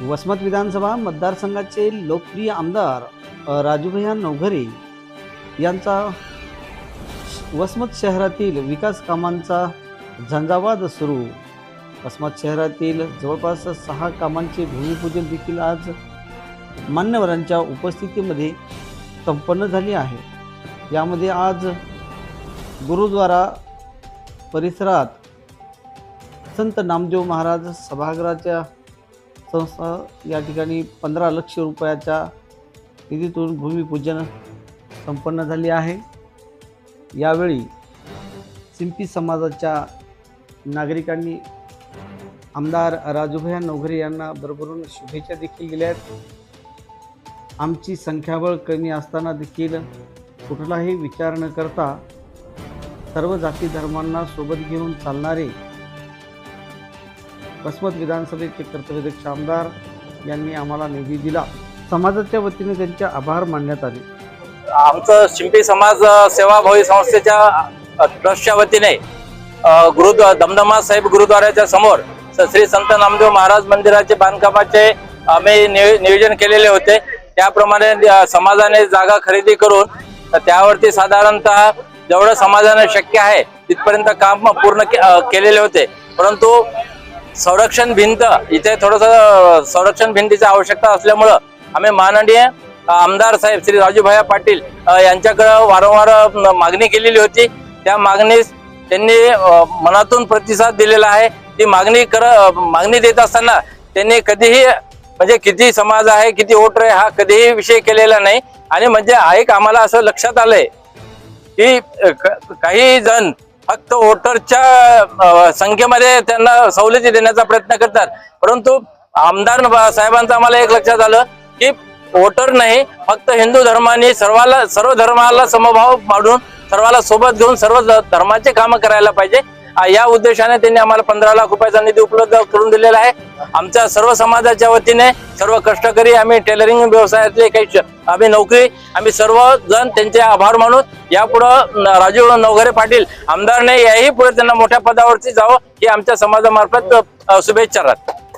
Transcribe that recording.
वसमत विधानसभा मतदारसंघाचे लोकप्रिय आमदार राजूभैया नवघरे यांचा श- वसमत शहरातील विकास कामांचा झंझावाद सुरू. वसमत शहरातील जवळपास सहा कामांचे भूमिपूजन देखील आज मान्यवरांच्या उपस्थितीमध्ये संपन्न झाले आहे. यामध्ये आज गुरुद्वारा परिसरात संत नामदेव महाराज सभागृहाच्या संस्था या ठिकाणी पंधरा लक्ष रुपयाच्या निधीतून भूमिपूजन संपन्न झाली आहे. यावेळी सिंपी समाजाच्या नागरिकांनी आमदार राजूभया नवघरे यांना भरभरून शुभेच्छा देखील दिल्या आहेत. आमची संख्याबळ कमी असताना देखील कुठलाही विचार न करता सर्व जाती धर्मांना सोबत घेऊन चालणारे वसमत विधानसभेचे कर्तव्यदक्ष आमदार यांनी आम्हाला निधी दिला. समाजाच्या वतीने त्यांचे आभार मानण्यात आले. आमचं शिंपी समाज सेवाभावी संस्थेच्या ट्रस्टच्या वतीने गुरु दमदमा साहेब गुरुद्वाराच्या समोर श्री संत नामदेव महाराज मंदिराचे बांधकामाचे आम्ही नियोजन केलेले होते. त्याप्रमाणे समाजाने जागा खरेदी करून त्यावरती साधारणतः जेवढं समाजाने शक्य आहे तिथपर्यंत काम पूर्ण केलेले होते. परंतु संरक्षण भिंत इथे थोडस संरक्षण भिंतीची आवश्यकता असल्यामुळं आम्ही माननीय आमदार साहेब श्री राजूभाया पाटील यांच्याकडं वारंवार मागणी केलेली होती. त्या मागणीस त्यांनी मनातून प्रतिसाद दिलेला आहे. ती मागणी कर मागणी देत असताना त्यांनी कधीही म्हणजे किती समाज आहे किती वोटर आहे हा कधीही विषय केलेला नाही. आणि म्हणजे एक आम्हाला असं लक्षात आलंय की क- काही जण फक्त वोटरच्या संख्येमध्ये त्यांना सवलती देण्याचा प्रयत्न करतात. परंतु आमदार साहेबांचं आम्हाला एक लक्षात आलं की वोटर नाही फक्त हिंदू धर्माने सर्वाला सर्व धर्माला समभाव पाडून सर्वाला सोबत घेऊन सर्व धर्माचे कामं करायला पाहिजे. या उद्देशाने त्यांनी आम्हाला पंधरा लाख रुपयाचा निधी उपलब्ध करून दिलेला आहे. आमच्या सर्व समाजाच्या वतीने सर्व कष्टकरी आम्ही टेलरिंग व्यवसायातले काही आम्ही नोकरी आम्ही सर्व जण त्यांचे आभार मानून यापुढं न- राजू नवघरे पाटील आमदारने याही पुढे त्यांना मोठ्या पदावरती जावं ही आमच्या समाजामार्फत शुभेच्छा राहतात.